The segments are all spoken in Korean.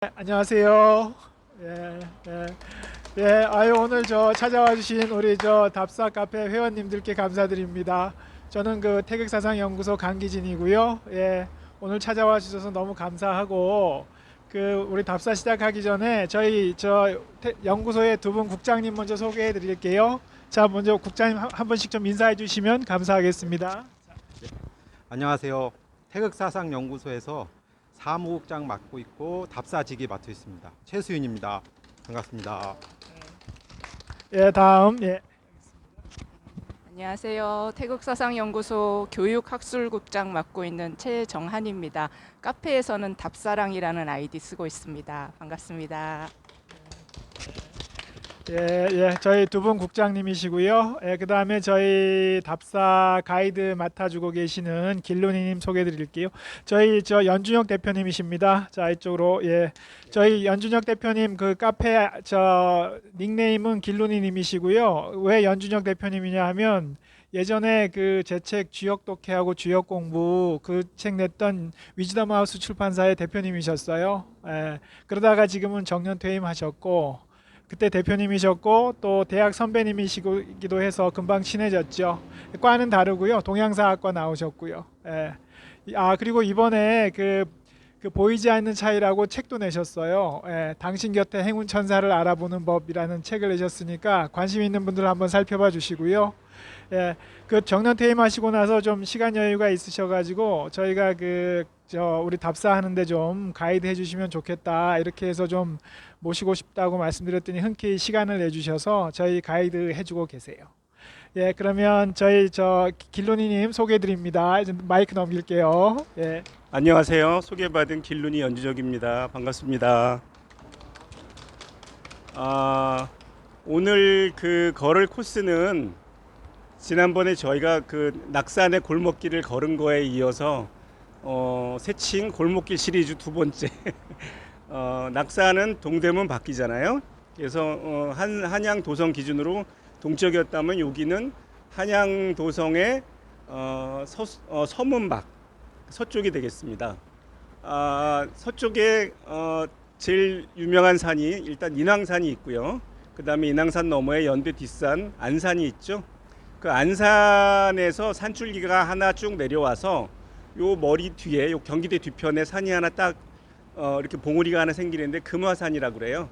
네, 안녕하세요. 예, 예, 예, 아유 오늘 저 찾아와 주신 우리 저 답사 카페 회원님들께 감사드립니다. 저는 그 태극사상연구소 강기진이고요. 예, 오늘 찾아와 주셔서 너무 감사하고 그 우리 답사 시작하기 전에 저희 저 태- 연구소의 두 분 국장님 먼저 소개해 드릴게요. 자, 먼저 국장님 한, 한 분씩 좀 인사해 주시면 감사하겠습니다. 안녕하세요. 태극사상연구소에서 사무국장 맡고 있고 답사직이 맡고 있습니다. 최수윤입니다. 반갑습니다. 예, 다음 예. 안녕하세요. 태국사상연구소 교육학술국장 맡고 있는 최정한입니다. 카페에서는 답사랑이라는 아이디 쓰고 있습니다. 반갑습니다. 예, 예, 저희 두 분 국장님이시고요. 예, 그다음에 저희 답사 가이드 맡아주고 계시는 길론이님 소개드릴게요. 저희 저 연준혁 대표님이십니다. 자 이쪽으로 예, 저희 연준혁 대표님 그 카페 저 닉네임은 길론이님이시고요. 왜 연준혁 대표님이냐 하면 예전에 그 제 책 주역 독해하고 주역 공부 그 책 냈던 위즈덤 하우스 출판사의 대표님이셨어요. 예, 그러다가 지금은 정년 퇴임하셨고 그때 대표님이셨고 또 대학 선배님이시기도 해서 금방 친해졌죠. 과는 다르고요. 동양사학과 나오셨고요. 예. 아 그리고 이번에 그, 그 보이지 않는 차이라고 책도 내셨어요. 예. 당신 곁에 행운 천사를 알아보는 법이라는 책을 내셨으니까 관심 있는 분들 한번 살펴봐 주시고요. 예. 그 정년 퇴임하시고 나서 좀 시간 여유가 있으셔가지고 저희가 그 저 우리 답사하는데 좀 가이드 해주시면 좋겠다 이렇게 해서 좀 모시고 싶다고 말씀드렸더니 흔쾌히 시간을 내주셔서 저희 가이드 해주고 계세요. 예, 그러면 저희 저 길로니님 소개드립니다. 이제 마이크 넘길게요. 예, 안녕하세요. 소개받은 길룬이 연주적입니다. 반갑습니다. 아, 오늘 그 걸을 코스는 지난번에 저희가 그 낙산의 골목길을 걸은 거에 이어서 어, 새칭 골목길 시리즈 두 번째. 어, 낙산은 동대문 바뀌잖아요. 그래서 어, 한, 한양 도성 기준으로 동쪽이었다면 여기는 한양 도성의 어, 서, 어, 서문박 서쪽이 되겠습니다. 아, 서쪽에 어, 제일 유명한 산이 일단 인왕산이 있고요. 그 다음에 인왕산 너머에 연대 뒷산 안산이 있죠. 그 안산에서 산줄기가 하나 쭉 내려와서 요 머리 뒤에 요 경기대 뒤편에 산이 하나 딱 어, 이렇게 봉우리가 하나 생기는데 금화산이라고 그래요.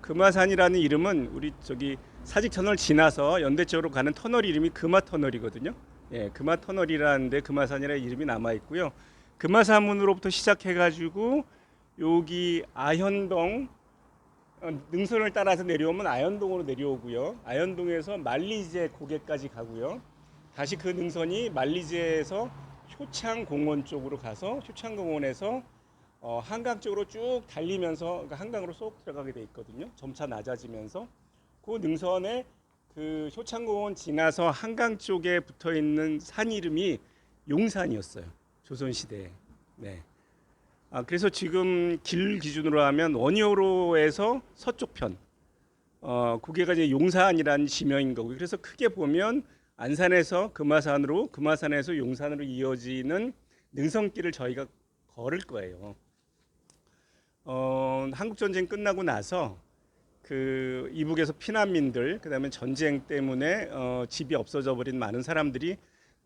금화산이라는 이름은 우리 저기 사직 터널 지나서 연대 쪽으로 가는 터널 이름이 금화 터널이거든요. 예, 금화 터널이라는데 금화산이라는 이름이 남아 있고요. 금화산문으로부터 시작해가지고 여기 아현동 어, 능선을 따라서 내려오면 아현동으로 내려오고요. 아현동에서 만리제 고개까지 가고요. 다시 그 능선이 만리제에서 효창공원 쪽으로 가서 효창공원에서 어, 한강 쪽으로 쭉 달리면서 그러니까 한강으로 쏙 들어가게 돼 있거든요. 점차 낮아지면서 그 능선에 그 효창공원 지나서 한강 쪽에 붙어 있는 산 이름이 용산이었어요. 조선 시대에. 네. 아 그래서 지금 길 기준으로 하면 원효로에서 서쪽 편. 어 그게가 이제 용산이라는 지명인 거고. 그래서 크게 보면 안산에서 금화산으로 금화산에서 용산으로 이어지는 능선길을 저희가 걸을 거예요. 어 한국 전쟁 끝나고 나서 그 이북에서 피난민들 그다음에 전쟁 때문에 어, 집이 없어져 버린 많은 사람들이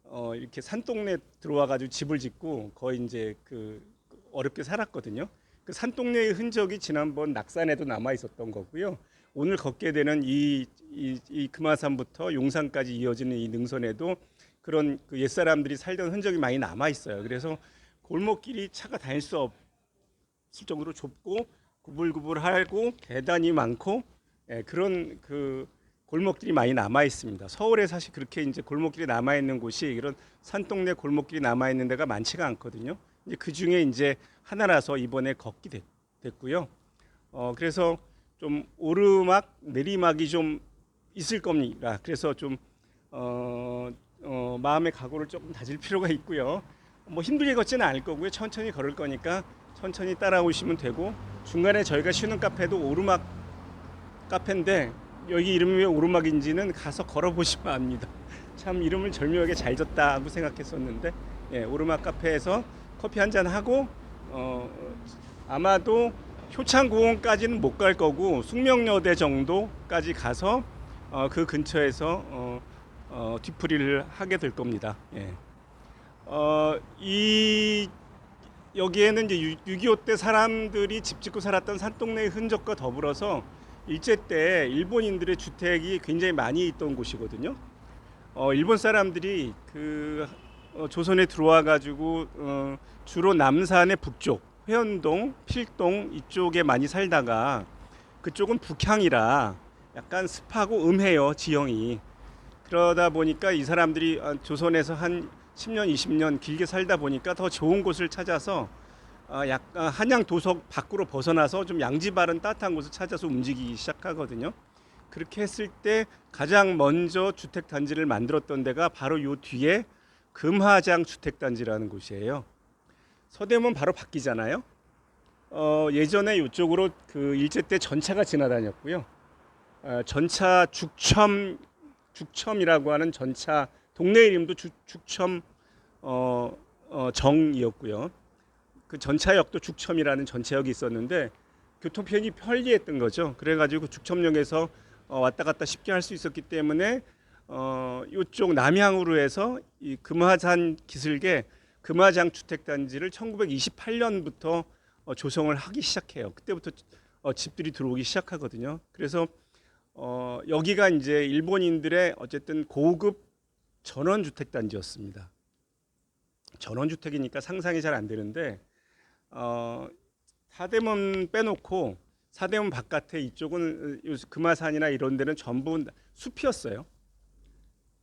어, 이렇게 산동네 들어와 가지고 집을 짓고 거의 이제 그 어렵게 살았거든요. 그 산동네의 흔적이 지난번 낙산에도 남아 있었던 거고요. 오늘 걷게 되는 이, 이, 이 금화산부터 용산까지 이어지는 이 능선에도 그런 그 옛사람들이 살던 흔적이 많이 남아 있어요. 그래서 골목길이 차가 다닐 수 없을 정도로 좁고 구불구불하고 계단이 많고 예, 그런 그 골목길이 많이 남아 있습니다. 서울에 사실 그렇게 이제 골목길이 남아 있는 곳이 이런 산동네 골목길이 남아 있는 데가 많지가 않거든요. 이제 그 중에 이제 하나라서 이번에 걷게 됐, 됐고요. 어 그래서 좀 오르막 내리막이 좀 있을 겁니다. 그래서 좀 어, 어, 마음의 각오를 조금 다질 필요가 있고요. 뭐 힘들게 걷지는 않을 거고요. 천천히 걸을 거니까 천천히 따라오시면 되고 중간에 저희가 쉬는 카페도 오르막 카페인데 여기 이름이 왜 오르막인지는 가서 걸어보시면 압니다. 참 이름을 절묘하게 잘 졌다고 생각했었는데 예, 오르막 카페에서 커피 한 잔 하고 어, 아마도 효창공원까지는 못 갈 거고 숙명여대 정도까지 가서 어, 그 근처에서 어, 어, 뒤풀이를 하게 될 겁니다. 예. 어, 이 여기에는 이제 6.25 때 사람들이 집 짓고 살았던 산동네의 흔적과 더불어서 일제 때 일본인들의 주택이 굉장히 많이 있던 곳이거든요. 어, 일본 사람들이 그 어, 조선에 들어와 가지고 어, 주로 남산의 북쪽 회원동, 필동 이쪽에 많이 살다가 그쪽은 북향이라 약간 습하고 음해요 지형이 그러다 보니까 이 사람들이 아, 조선에서 한 10년, 20년 길게 살다 보니까 더 좋은 곳을 찾아서 아, 약간 한양 도석 밖으로 벗어나서 좀 양지 바른 따뜻한 곳을 찾아서 움직이기 시작하거든요. 그렇게 했을 때 가장 먼저 주택 단지를 만들었던 데가 바로 요 뒤에 금화장 주택 단지라는 곳이에요. 서대문 바로 바뀌잖아요. 어, 예전에 이쪽으로 그 일제 때 전차가 지나다녔고요. 어, 전차 죽첨 죽첨이라고 하는 전차 동네 이름도 죽, 죽첨 어, 어, 정이었고요. 그 전차역도 죽첨이라는 전차역이 있었는데 교통 편이 편리했던 거죠. 그래가지고 죽첨역에서 어, 왔다 갔다 쉽게 할 수 있었기 때문에 어, 이쪽 남향으로 해서 이 금화산 기슭에 금화장 주택단지를 1928년부터 어, 조성을 하기 시작해요. 그때부터 어, 집들이 들어오기 시작하거든요. 그래서 어, 여기가 이제 일본인들의 어쨌든 고급 전원주택단지였습니다. 전원주택이니까 상상이 잘 안 되는데 어, 사대문 빼놓고 사대문 바깥에 이쪽은 요 금화산이나 이런 데는 전부 숲이었어요.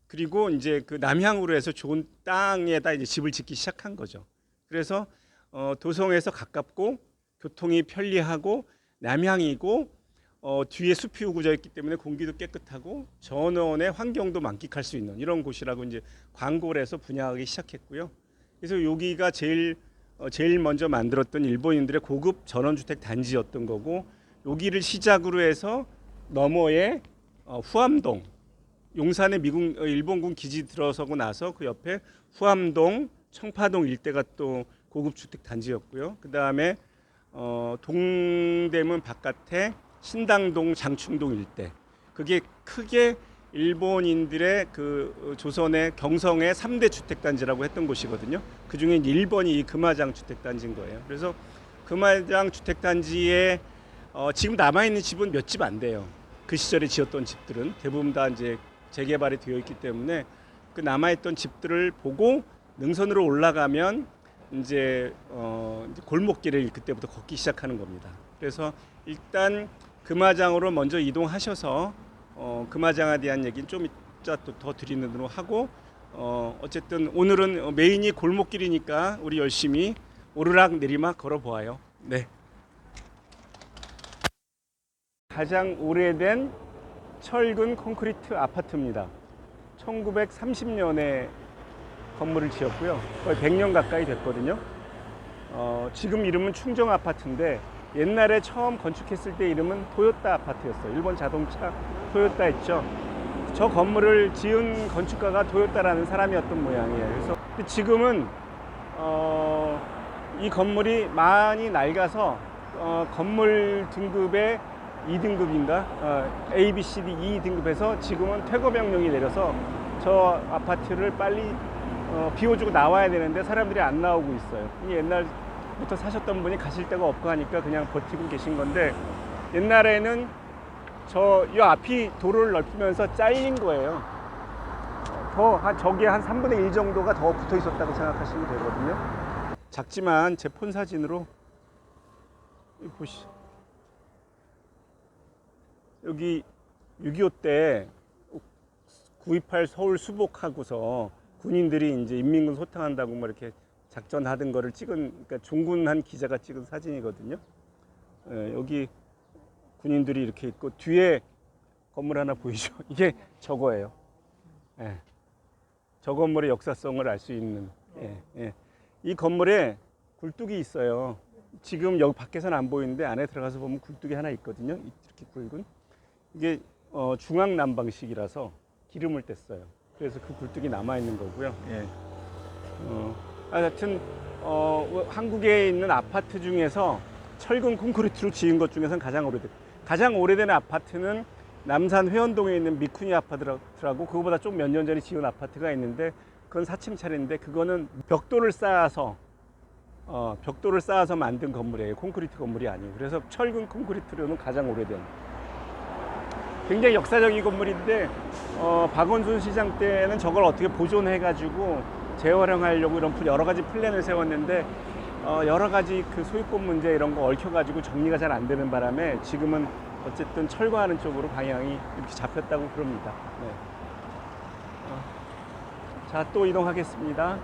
그리고 이제 그 남향으로 해서 좋은 땅에다 이제 집을 짓기 시작한 거죠. 그래서 어, 도성에서 가깝고 교통이 편리하고 남향이고 어, 뒤에 숲이 우거져 있기 때문에 공기도 깨끗하고 전원의 환경도 만끽할 수 있는 이런 곳이라고 이제 광고를 해서 분양하기 시작했고요. 그래서 여기가 제일 어, 제일 먼저 만들었던 일본인들의 고급 전원주택 단지였던 거고 여기를 시작으로 해서 너머에 어, 후암동 용산에 미국 어, 일본군 기지 들어서고 나서 그 옆에 후암동 청파동 일대가 또 고급 주택 단지였고요. 그 다음에 어, 동대문 바깥에 신당동 장충동 일대 그게 크게 일본인들의 그 어, 조선의 경성의 3대 주택 단지라고 했던 곳이거든요. 그 중에 1번이 이 금화장 주택 단지인 거예요. 그래서 금화장 주택 단지에 어, 지금 남아 있는 집은 몇 집 안 돼요. 그 시절에 지었던 집들은 대부분 다 이제 재개발이 되어 있기 때문에 그 남아 있던 집들을 보고 능선으로 올라가면 이제, 어, 골목길을 그때부터 걷기 시작하는 겁니다. 그래서 일단 금화장으로 먼저 이동하셔서 어, 금화장에 대한 얘기는 좀 이따 또 더 드리는 으로 하고 어, 어쨌든 오늘은 메인이 골목길이니까 우리 열심히 오르락 내리막 걸어 보아요. 네. 가장 오래된 철근 콘크리트 아파트입니다. 1930년에 건물을 지었고요. 거의 100년 가까이 됐거든요. 어, 지금 이름은 충정 아파트인데 옛날에 처음 건축했을 때 이름은 토요타 아파트였어요. 일본 자동차 토요타 있죠. 저 건물을 지은 건축가가 토요타라는 사람이었던 모양이에요. 그래서 지금은 어, 이 건물이 많이 낡아서 어, 건물 등급의 2등급인가 어, A, B, C, D, E 등급에서 지금은 퇴거 명령이 내려서 저 아파트를 빨리 어, 비워주고 나와야 되는데 사람들이 안 나오고 있어요. 이 옛날 부터 사셨던 분이 가실 데가 없고 하니까 그냥 버티고 계신 건데 옛날에는 저 이 앞이 도로를 넓히면서 잘린 거예요. 더 한 저게 한 3분의 1 정도가 더 붙어 있었다고 생각하시면 되거든요. 작지만 제 폰 사진으로 보시. 여기 6.25 때 9.28 서울 수복하고서 군인들이 이제 인민군 소탕한다고 뭐 이렇게 작전하던 거를 찍은 그러니까 종군한 기자가 찍은 사진이거든요. 예, 여기 군인들이 이렇게 있고 뒤에 건물 하나 보이죠? 이게 저거예요. 예. 저 건물의 역사성을 알 수 있는. 예, 예. 이 건물에 굴뚝이 있어요. 지금 여기 밖에서는 안 보이는데 안에 들어가서 보면 굴뚝이 하나 있거든요. 이렇게 굵은. 이게 어, 중앙 난방식이라서 기름을 뗐어요. 그래서 그 굴뚝이 남아 있는 거고요. 예. 어, 하여튼 어, 한국에 있는 아파트 중에서 철근 콘크리트로 지은 것 중에서는 가장 오래된 가장 오래된 아파트는 남산 회원동에 있는 미쿠니 아파트라고 그거보다 좀 몇 년 전에 지은 아파트가 있는데 그건 4층 차례인데 그거는 벽돌을 쌓아서 어, 벽돌을 쌓아서 만든 건물이에요. 콘크리트 건물이 아니에요. 그래서 철근 콘크리트로는 가장 오래된 굉장히 역사적인 건물인데 어, 박원순 시장 때는 저걸 어떻게 보존해 가지고 재활용하려고 이런 플- 여러 가지 플랜을 세웠는데 어, 여러 가지 그 소유권 문제 이런 거 얽혀가지고 정리가 잘 안 되는 바람에 지금은 어쨌든 철거하는 쪽으로 방향이 이렇게 잡혔다고 그럽니다. 네. 어, 자, 또 이동하겠습니다.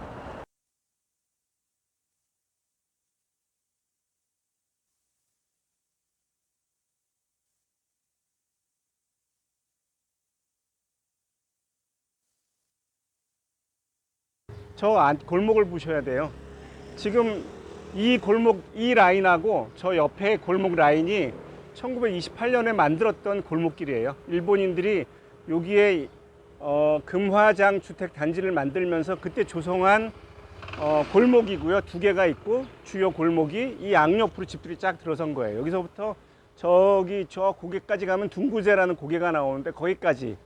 저 안- 골목을 보셔야 돼요. 지금 이 골목 이 라인하고 저 옆에 골목 라인이 1928년에 만들었던 골목길이에요. 일본인들이 여기에 어, 금화장 주택 단지를 만들면서 그때 조성한 어, 골목이고요. 두 개가 있고 주요 골목이 이 양옆으로 집들이 쫙 들어선 거예요. 여기서부터 저기 저 고개까지 가면 둥구제라는 고개가 나오는데 거기까지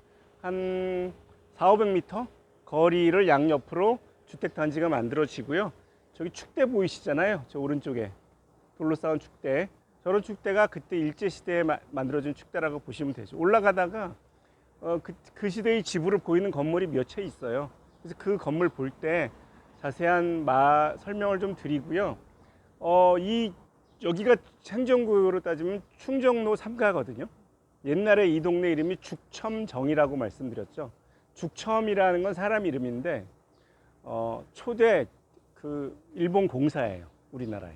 한 4, 500m 거리를 양옆으로 주택 단지가 만들어지고요. 저기 축대 보이시잖아요. 저 오른쪽에 돌로 쌓은 축대. 저런 축대가 그때 일제 시대에 마- 만들어진 축대라고 보시면 되죠. 올라가다가 어, 그, 그 시대의 지부를 보이는 건물이 몇 채 있어요. 그래서 그 건물 볼 때 자세한 마, 설명을 좀 드리고요. 어, 이 여기가 행정구역으로 따지면 충정로 3가거든요. 옛날에 이 동네 이름이 죽첨정이라고 말씀드렸죠. 죽첨이라는 건 사람 이름인데 어, 초대 그 일본 공사예요. 우리나라에.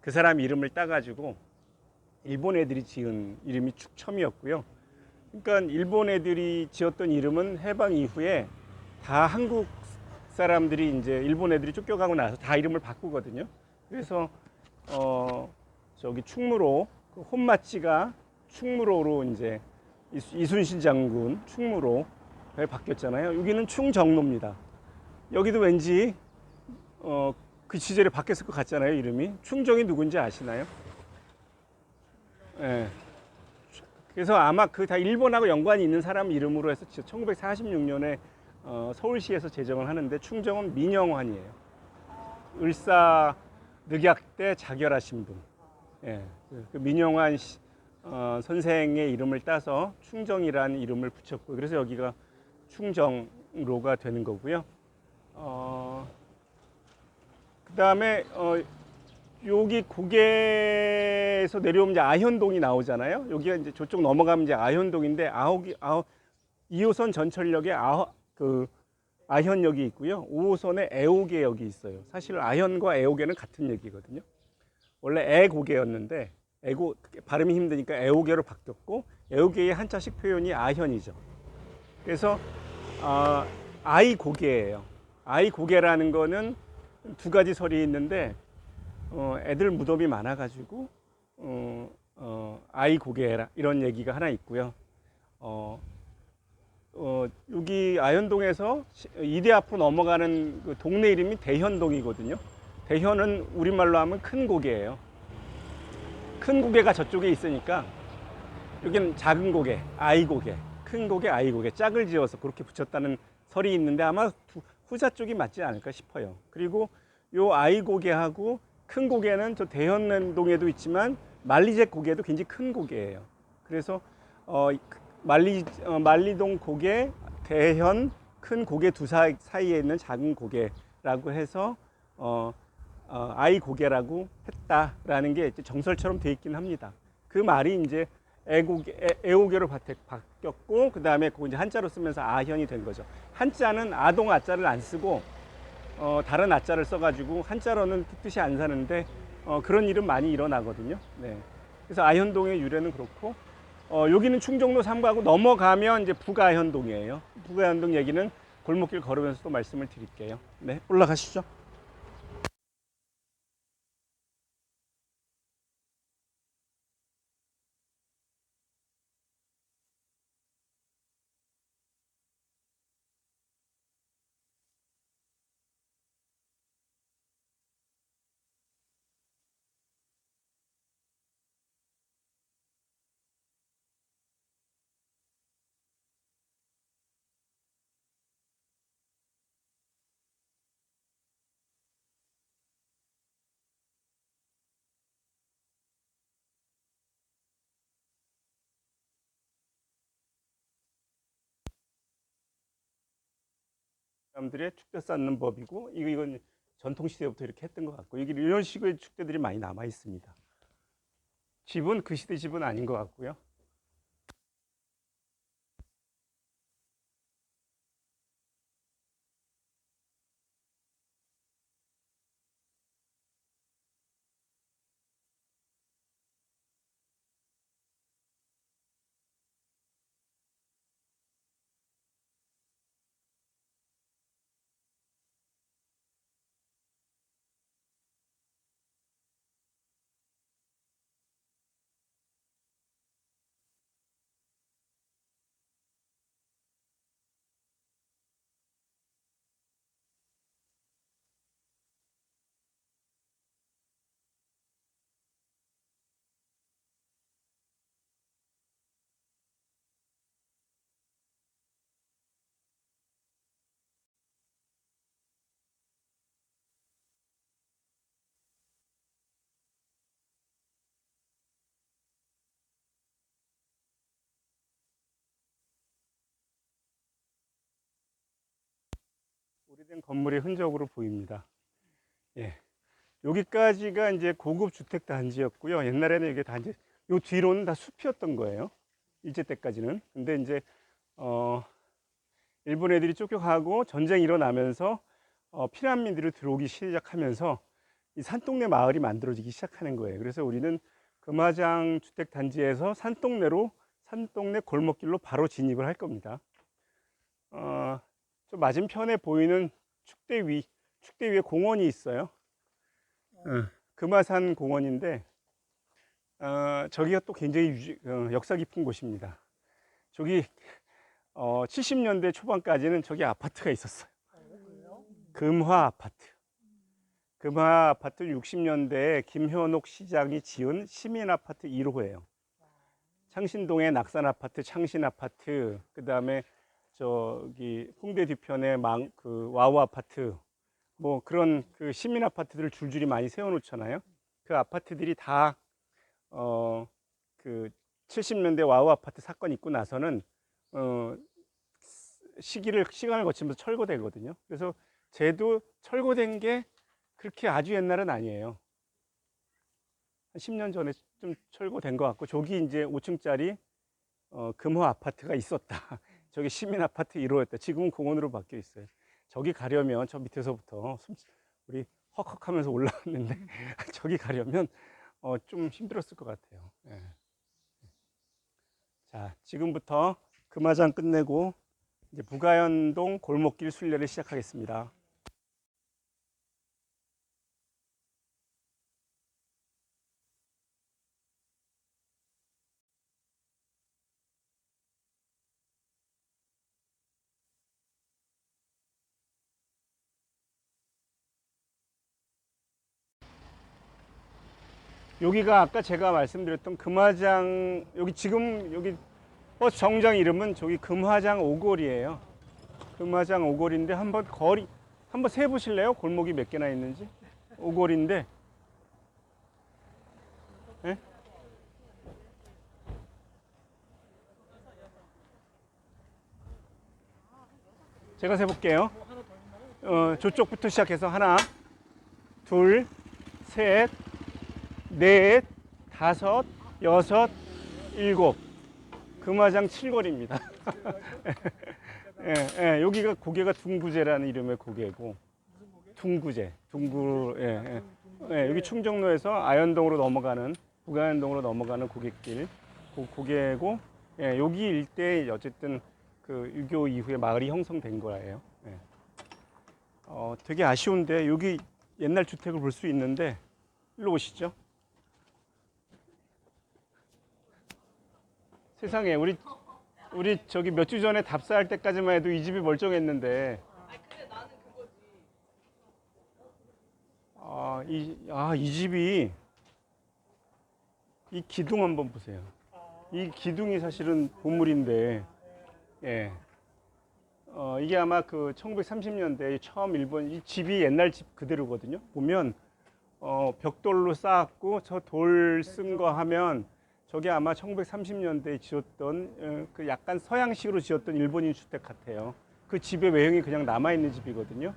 그 사람 이름을 따가지고 일본 애들이 지은 이름이 축첨이었고요. 그러니까 일본 애들이 지었던 이름은 해방 이후에 다 한국 사람들이 이제 일본 애들이 쫓겨가고 나서 다 이름을 바꾸거든요. 그래서 어 저기 충무로 그 혼마치가 충무로로 이제 이순신 장군 충무로에 바뀌었잖아요. 여기는 충정로입니다. 여기도 왠지 어, 그 시절에 바뀌었을 것 같잖아요. 이름이 충정이 누군지 아시나요? 예. 그래서 아마 그 다 일본하고 연관이 있는 사람 이름으로 해서 1946년에 어, 서울시에서 제정을 하는데 충정은 민영환이에요. 을사 늑약 때 자결하신 분. 예. 그 민영환 씨, 어, 선생의 이름을 따서 충정이라는 이름을 붙였고 그래서 여기가 충정로가 되는 거고요. 어, 그 다음에 어, 여기 고개에서 내려오면 이제 아현동이 나오잖아요. 여기가 이제 저쪽 넘어가면 이제 아현동인데 아홉이 아홉 2호선 전철역에 아 그 아현역이 있고요. 5호선에 애오개역이 있어요. 사실 아현과 애오개는 같은 얘기거든요. 원래 애고개였는데 애고 발음이 힘드니까 애오개로 바뀌었고 애오개의 한자식 표현이 아현이죠. 그래서 아, 아이 고개예요. 아이 고개라는 거는 두 가지 설이 있는데 어, 애들 무덤이 많아가지고 어, 어, 아이 고개라 이런 얘기가 하나 있고요. 어, 어, 여기 아현동에서 시- 이대 앞으로 넘어가는 그 동네 이름이 대현동이거든요. 대현은 우리말로 하면 큰 고개예요. 큰 고개가 저쪽에 있으니까 여기는 작은 고개, 아이 고개, 큰 고개, 아이 고개 짝을 지어서 그렇게 붙였다는 설이 있는데 아마 두- 후자 쪽이 맞지 않을까 싶어요. 그리고 요 아이 고개하고 큰 고개는 저 대현동에도 있지만 말리제 고개도 굉장히 큰 고개예요. 그래서 어, 말리 어, 말리동 고개, 대현 큰 고개 두 사, 사이에 있는 작은 고개라고 해서 어, 어, 아이 고개라고 했다라는 게 정설처럼 돼 있긴 합니다. 그 말이 이제 애고개, 애, 애오개로 바- 바뀌었고 그 다음에 그 이제 한자로 쓰면서 아현이 된 거죠. 한자는 아동 아자를 안 쓰고 어, 다른 아자를 써가지고 한자로는 뜻이 안 사는데 어, 그런 일은 많이 일어나거든요. 네. 그래서 아현동의 유래는 그렇고 어, 여기는 충정로 3가고 넘어가면 이제 북아현동이에요. 북아현동 얘기는 골목길 걸으면서 또 말씀을 드릴게요. 네, 올라가시죠. 사람들의 축대 쌓는 법이고 이거 이건 전통 시대부터 이렇게 했던 것 같고 이게 이런 식의 축대들이 많이 남아 있습니다. 집은 그 시대 집은 아닌 것 같고요. 오래된 건물의 흔적으로 보입니다. 예. 여기까지가 이제 고급 주택 단지였고요. 옛날에는 이게 단지 요 뒤로는 다 숲이었던 거예요. 일제 때까지는. 근데 이제 어 일본 애들이 쫓겨가고 전쟁이 일어나면서 어 피난민들이 들어오기 시작하면서 이 산동네 마을이 만들어지기 시작하는 거예요. 그래서 우리는 금화장 주택 단지에서 산동네로 산동네 골목길로 바로 진입을 할 겁니다. 어, 저 맞은편에 보이는 축대 위, 축대 위에 공원이 있어요. 어, 금화산 공원인데, 어, 저기가 또 굉장히 유지- 어, 역사 깊은 곳입니다. 저기 어, 70년대 초반까지는 저기 아파트가 있었어요. 금화 아파트. 금화 아파트 60년대에 김현옥 시장이 지은 시민 아파트 1호예요. 창신동의 낙산 아파트, 창신 아파트, 그 다음에 저기 홍대 뒤편에 망, 그 와우 아파트 뭐 그런 그 시민 아파트들을 줄줄이 많이 세워놓잖아요. 그 아파트들이 다 어 그 70년대 와우 아파트 사건 있고 나서는 어 시기를 시간을 거치면서 철거되거든요. 그래서 쟤도 철거된 게 그렇게 아주 옛날은 아니에요. 한 10년 전에 좀 철거된 것 같고 저기 이제 5층짜리 어, 금호 아파트가 있었다. 저기 시민 아파트 1호였다. 지금은 공원으로 바뀌어 있어요. 저기 가려면 저 밑에서부터 숨- 우리 헉헉 하면서 올라왔는데 저기 가려면 어, 좀 힘들었을 것 같아요. 예. 자, 지금부터 금화장 끝내고 이제 부가연동 골목길 순례를 시작하겠습니다. 여기가 아까 제가 말씀드렸던 금화장 여기 지금 여기 버스 정장 이름은 저기 금화장 오골이에요. 금화장 오골인데 한번 거리 한번 세 보실래요? 골목이 몇 개나 있는지 오골인데 예? 제가 세 볼게요. 어, 저쪽부터 시작해서 하나, 둘, 셋, 넷, 다섯, 여섯, 일곱. 금화장 칠거리입니다. 예, 예, 여기가 고개가 둥구제라는 이름의 고개고, 둥구제, 둥구, 예, 예. 예, 여기 충정로에서 아현동으로 넘어가는, 북아현동으로 넘어가는 고갯길, 고, 고개고, 예, 여기 일대에 어쨌든 그 유교 이후에 마을이 형성된 거예요. 예. 어, 되게 아쉬운데 여기 옛날 주택을 볼 수 있는데 일로 오시죠. 세상에 우리 우리 저기 몇 주 전에 답사할 때까지만 해도 이 집이 멀쩡했는데. 아, 이, 아, 이 집이 이 기둥 한번 보세요. 이 기둥이 사실은 보물인데, 예. 어, 이게 아마 그 1930년대 처음 일본 이 집이 옛날 집 그대로거든요. 보면 어, 벽돌로 쌓았고 저 돌 쓴 거 하면 저게 아마 1930년대에 지었던 어, 그 약간 서양식으로 지었던 일본인 주택 같아요. 그 집의 외형이 그냥 남아 있는 집이거든요.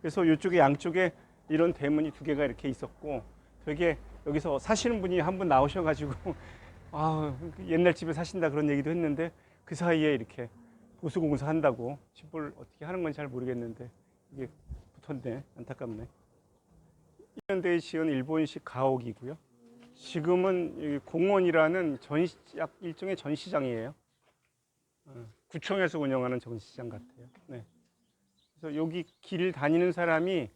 그래서 이쪽에 양쪽에 이런 대문이 두 개가 이렇게 있었고 되게 여기서 사시는 분이 한 분 나오셔가지고 아 옛날 집에 사신다 그런 얘기도 했는데 그 사이에 이렇게 보수공사 한다고 집을 어떻게 하는 건지 잘 모르겠는데 이게 붙었네 안타깝네. 1년대에 지은 일본식 가옥이고요. 지금은 이 공원이라는 전시 약 일종의 전시장이에요. 어, 구청에서 운영하는 전시장 같아요. 네. 그래서 여기 길 다니는 사람이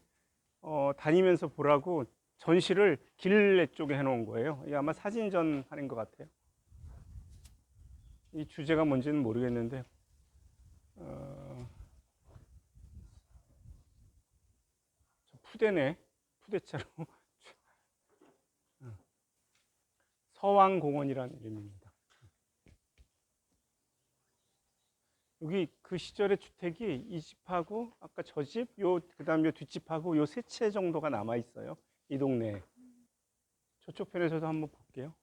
어, 다니면서 보라고 전시를 길래 쪽에 해놓은 거예요. 이게 아마 사진전 하는 것 같아요. 이 주제가 뭔지는 모르겠는데 어, 저 푸대네 푸대자로 어. 서왕공원이라는 이름입니다. 여기 그 시절의 주택이 이 집하고 아까 저 집, 요 그다음 요 뒷집하고 요 세 채 정도가 남아 있어요. 이 동네에. 저쪽 편에서도 한번 볼게요.